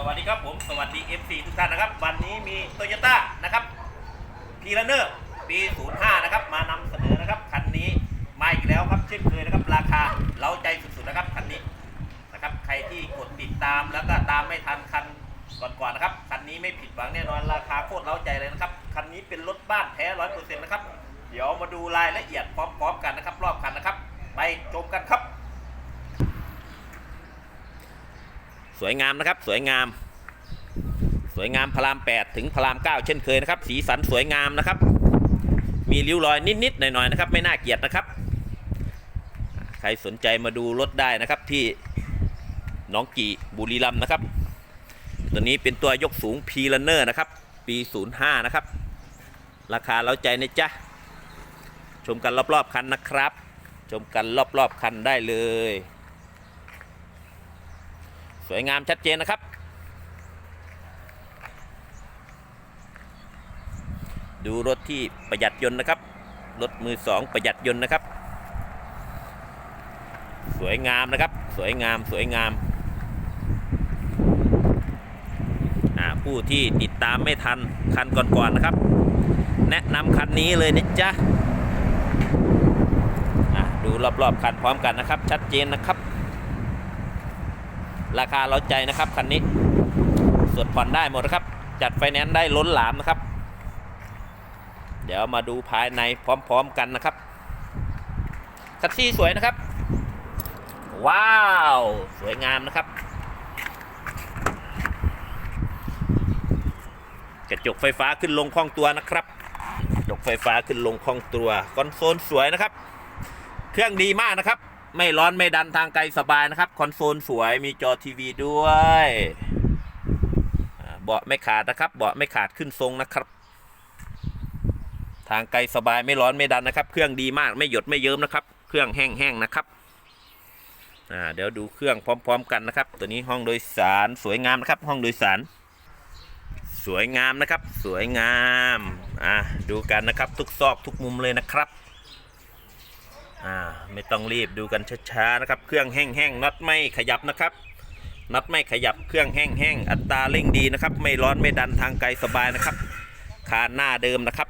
สวัสดีครับผมสวัสดี FC ทุกท่านนะครับ วันนี้มีโตโยต้านะครับพีลเนอร์ปี 05 นะครับ มานำเสนอนะครับ คันนี้มาอีกแล้วครับเช่นเคยนะครับ ราคาเล้าใจสุดๆนะครับคันนี้นะครับ ใครที่กดติดตามแล้วก็ตามไม่ทันคันก่อนๆนะครับคันนี้ไม่ผิดหวังแน่นอนราคาโคตรเล้าใจเลยนะครับคันนี้เป็นรถบ้านแท้ร้อยเปอร์เซ็นต์นะครับ เดี๋ยวมาดูรายละเอียดพร้อมๆกันนะครับ ไปชมกันครับ สวยงามนะครับ สวยงาม สวยงามพระราม 8 ถึงพระราม 9 เช่นเคยนะครับ สีสันสวยงามนะครับ มีริ้วรอยนิดๆหน่อยๆนะครับ ไม่น่าเกลียดนะครับ ใครสนใจมาดูรถได้นะครับที่น้องกี่บุรีรัมนะครับ ตัวนี้เป็นตัวยกสูงพีลันเนอร์นะครับ ปี 05 นะครับ ราคาเล้าใจนะจ๊ะ ชมกันรอบๆคันนะครับ ชมกันรอบๆคันได้เลย สวยงามชัดเจนนะครับ ดูรถที่ประหยัดยนต์นะครับ รถมือสองประหยัดยนต์นะครับ สวยงามนะครับ สวยงามสวยงามอ่าผู้ที่ติดตามไม่ทันคันก่อนๆนะครับ แนะนำคันนี้เลยนะจ๊ะอะดูรอบๆคันพร้อมกันนะครับ ชัดเจนนะครับ ราคาเราใจนะครับคันนี้ส่วนผ่อนได้หมดนะครับ จัดไฟแนนซ์ได้ล้นหลามนะครับ เดี๋ยวมาดูภายในพร้อมๆกันนะครับคัสซี่สวยนะครับ ว้าว สวยงามนะครับ กระจกไฟฟ้าขึ้นลงคล่องตัวนะครับกระจกไฟฟ้าขึ้นลงคล่องตัวคอนโซลสวยนะครับ เครื่องดีมากนะครับ ไม่ร้อนไม่ดันทางไกลสบายนะครับ คอนโซลสวยมีจอทีวีด้วยเบาะไม่ขาดนะครับ เบาะไม่ขาดขึ้นทรงนะครับ ทางไกลสบายไม่ร้อนไม่ดันนะครับ เครื่องดีมากไม่หยดไม่เยิ้มนะครับ เครื่องแห้งๆนะครับอ่าเดี๋ยวดูเครื่องพร้อม ๆ กันนะครับ ตัวนี้ห้องโดยสารสวยงามนะครับ ห้องโดยสาร สวยงามนะครับ สวยงามอ่าดูกันนะครับ ทุกซอกทุกมุมเลยนะครับ อ่าไม่ต้องรีบดูกันช้าๆนะครับ เครื่องแห้งๆน็อตไม่ขยับนะครับน็อตไม่ขยับเครื่องแห้งๆอัตราเร่งดีนะครับ ไม่ร้อนไม่ดันทางไกลสบายนะครับคานหน้าเดิมนะครับ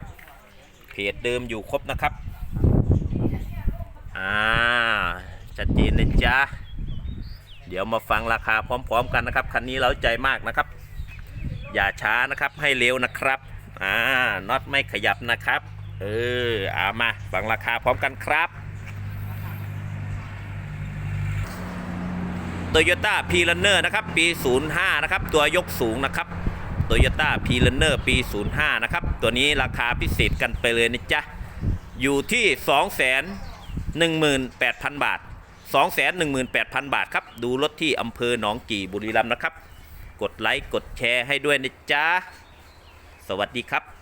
เพจเดิมอยู่ครบนะครับอ่าชัดเจนเลยจ้าเดี๋ยวมาฟังราคาพร้อม ๆ กันนะครับคันนี้เราใจมากนะครับ อย่าช้านะครับให้เร็วนะครับอ่าน็อตไม่ขยับนะครับ เออเอามาฟังราคาพร้อมกันครับ โตโยต้าพีลันเนอร์นะครับปี 05 นะครับ ตัวยกสูงนะครับโตโยต้าพีลันเนอร์ปี 05 นะครับ ตัวนี้ราคาพิเศษกันไปเลยนะจ๊ะ อยู่ที่ 218,000 บาท 218,000 บาทครับ ดูรถที่อำเภอหนองกี่บุรีรัมย์นะครับ กดไลค์ กดแชร์ให้ด้วยนะจ๊ะ สวัสดีครับ